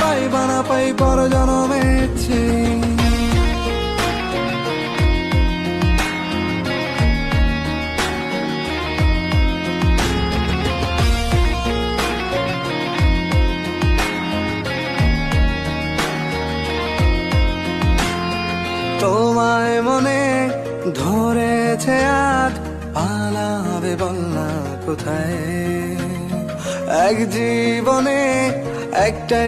পাই পাই পর জনমে তোমায় মনে ধরেছে আজ পালাবে বলনা কোথায়? এক জীবনে একটা